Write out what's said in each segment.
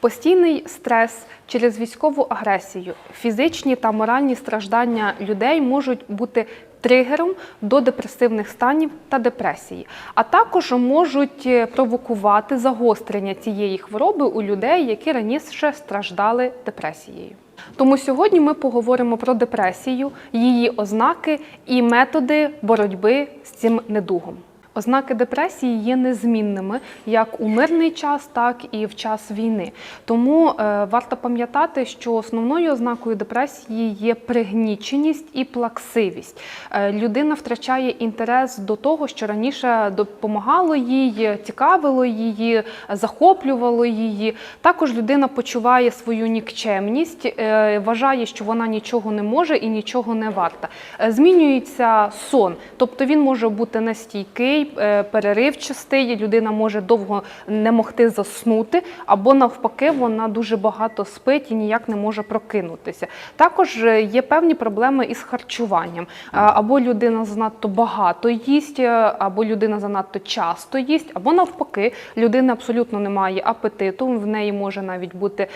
Постійний стрес через військову агресію, фізичні та моральні страждання людей можуть бути тригером до депресивних станів та депресії, а також можуть е, провокувати загострення цієї хвороби у людей, які раніше страждали депресією. Тому сьогодні ми поговоримо про депресію, її ознаки і методи боротьби з цим недугом. Ознаки депресії є незмінними як у мирний час, так і в час війни. Тому е, варто пам'ятати, що основною ознакою депресії є пригніченість і плаксивість. Е, людина втрачає інтерес до того, що раніше допомагало їй, цікавило її, захоплювало її. Також людина почуває свою нікчемність, е, вважає, що вона нічого не може і нічого не варта. Змінюється сон, тобто він може бути нестійкий, е, переривчастий, людина може довго не могти заснути, або навпаки, вона дуже багато спить і ніяк не може прокинутися. Також е, є певні проблеми із харчуванням. Е, Або людина занадто багато їсть, або людина занадто часто їсть, або навпаки, людина абсолютно не має апетиту, в неї може навіть бути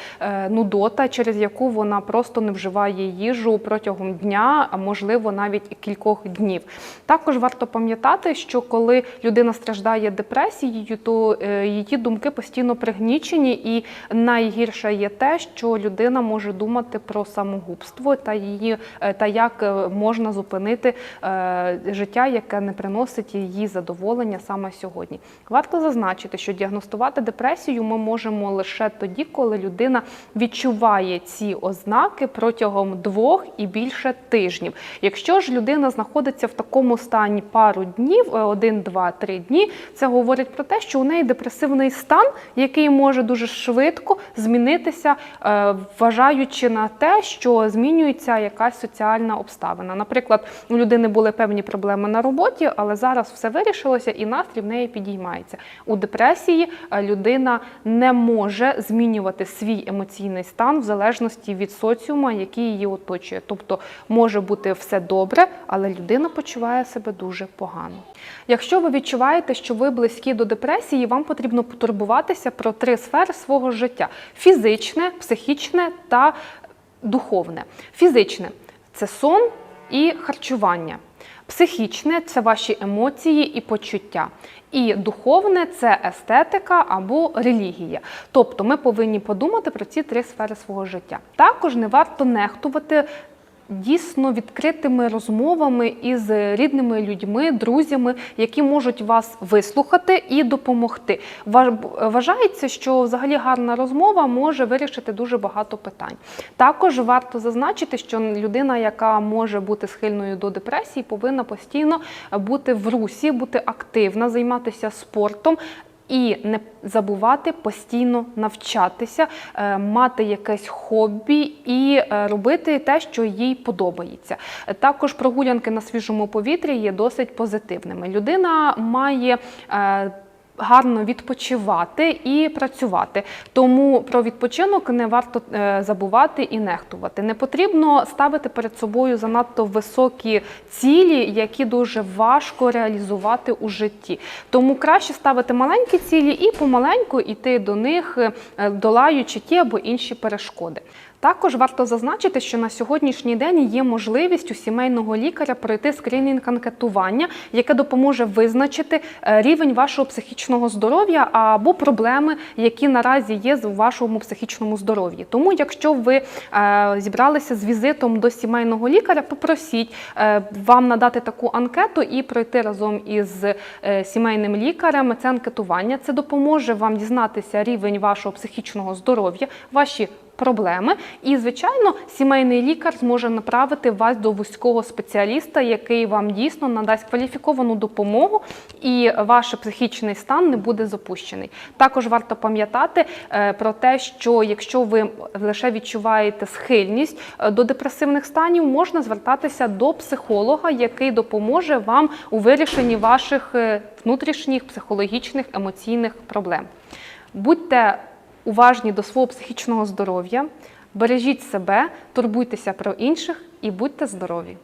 нудота, через яку вона просто не вживає їжу протягом дня, а можливо навіть кількох днів. Також варто пам'ятати, що коли людина страждає депресією, то е, її думки постійно пригнічені, і найгірше є те, що людина може думати про самогубство та її е, та як е, можна зупинити життя, яке не приносить їй задоволення саме сьогодні. Варто зазначити, що діагностувати депресію ми можемо лише тоді, коли людина відчуває ці ознаки протягом двох і більше тижнів. Якщо ж людина знаходиться в такому стані пару днів, один, два, три дні, це говорить про те, що у неї депресивний стан, який може дуже швидко змінитися, е, вважаючи на те, що змінюється якась соціальна обставина. Наприклад, у людини були певні проблеми на роботі, але зараз все вирішилося і настрій в неї підіймається. У депресії е, людина не може змінювати свій емоційний стан в залежності від соціума, який її оточує. Тобто може бути все добре, але людина почуває себе дуже погано. Якщо ви відчуваєте, що ви близькі до депресії, вам потрібно потурбуватися про три сфери свого життя: фізичне, психічне та духовне. Фізичне це сон і харчування. Психічне це ваші емоції і почуття. І духовне це естетика або релігія. Тобто ми повинні подумати про ці три сфери свого життя. Також не варто нехтувати дійсно відкритими розмовами із рідними людьми, друзями, які можуть вас вислухати і допомогти. Вважається, що взагалі гарна розмова може вирішити дуже багато питань. Також варто зазначити, що людина, яка може бути схильною до депресії, повинна постійно бути в русі, бути активна, займатися спортом. І не забувати постійно навчатися, е, мати якесь хобі і е, робити те, що їй подобається. Також прогулянки на свіжому повітрі є досить позитивними. Людина має е, гарно відпочивати і працювати. Тому про відпочинок не варто е, забувати і нехтувати. Не потрібно ставити перед собою занадто високі цілі, які дуже важко реалізувати у житті. Тому краще ставити маленькі цілі і помаленьку йти до них, е, долаючи ті або інші перешкоди. Також варто зазначити, що на сьогоднішній день є можливість у сімейного лікаря пройти скринінг анкетування, яке допоможе визначити е, рівень вашого психічного здоров'я або проблеми, які наразі є в вашому психічному здоров'ї. Тому, якщо ви е, зібралися з візитом до сімейного лікаря, попросіть е, вам надати таку анкету і пройти разом із сімейним лікарем це анкетування. Це допоможе вам дізнатися рівень вашого психічного здоров'я, ваші проблеми. І, звичайно, сімейний лікар зможе направити вас до вузького спеціаліста, який вам дійсно надасть кваліфіковану допомогу, і ваш психічний стан не буде запущений. Також варто пам'ятати е, про те, що якщо ви лише відчуваєте схильність е, до депресивних станів, можна звертатися до психолога, який допоможе вам у вирішенні ваших е, внутрішніх психологічних емоційних проблем. Будьте уважні до свого психічного здоров'я, бережіть себе, турбуйтеся про інших і будьте здорові!